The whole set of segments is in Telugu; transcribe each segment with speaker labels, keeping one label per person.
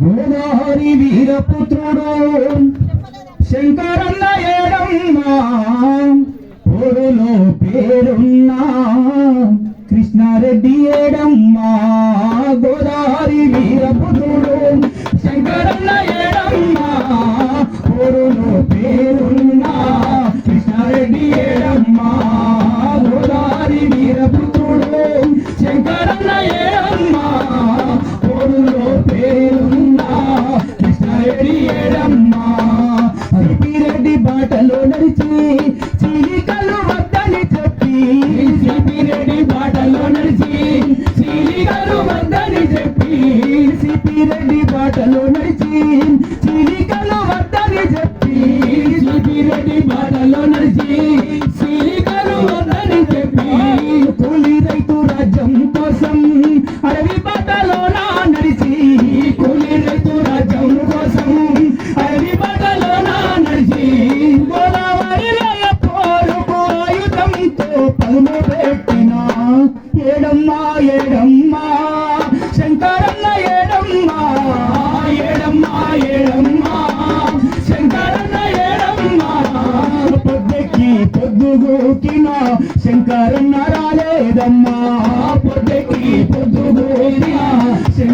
Speaker 1: గోదాహరి వీరపుత్రుడు శంకరన్న ఏడమ్మా ఊరులో పేరున్నా కృష్ణారెడ్డి ఏడమ్మా గోదాహరి వీరపుత్రుడు Yeah,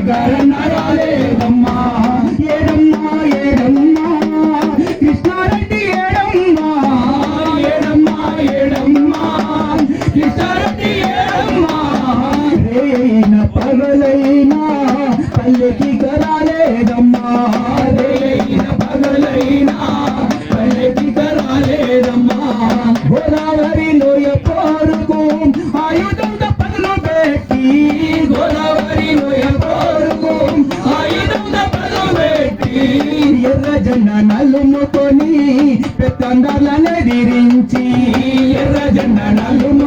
Speaker 1: Bye. ఎర్రజెండ నలుముకొని పెత్తందాలనెదిరించి ఎర్రజెండ నలుము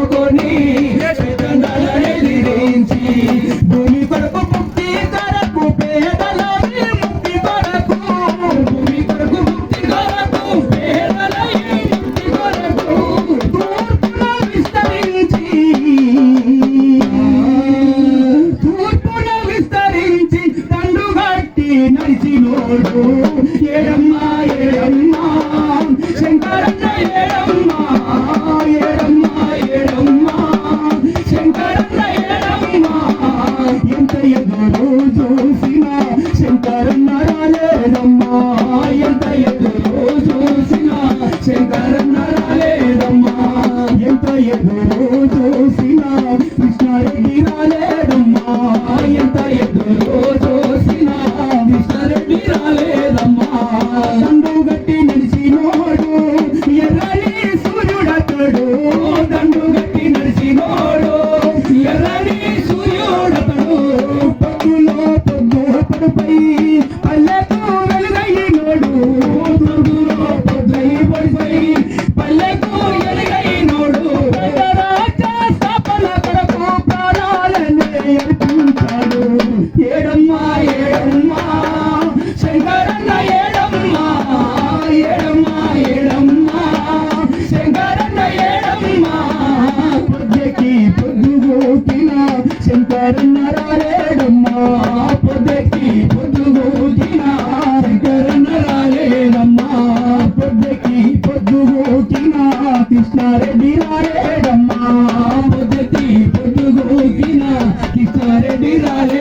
Speaker 1: నడిచినోడు. ఏడమ్మా ఏడమ్మా. vida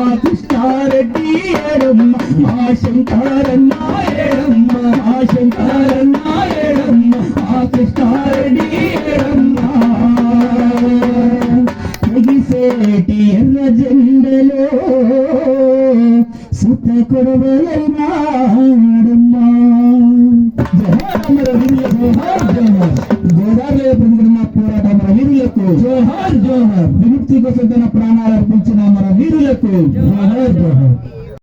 Speaker 1: మా కృష్ణారెడ్డి ఏడమ్మ మా శంకరన్న ఏడమ్మ మా శంకరన్న ఏడమ్మ మా కృష్ణారెడ్డి ఏడమ్మ ఎగిసేటి ఎర్ర జెండలో సుత కొడవలైనాడమ్మా జోహార్ అమర వీరులకు జోహార్ జోహార్ గోదావరిలో జోహార్ జోహార్ విముక్తి కోసం తన भारत में बाहर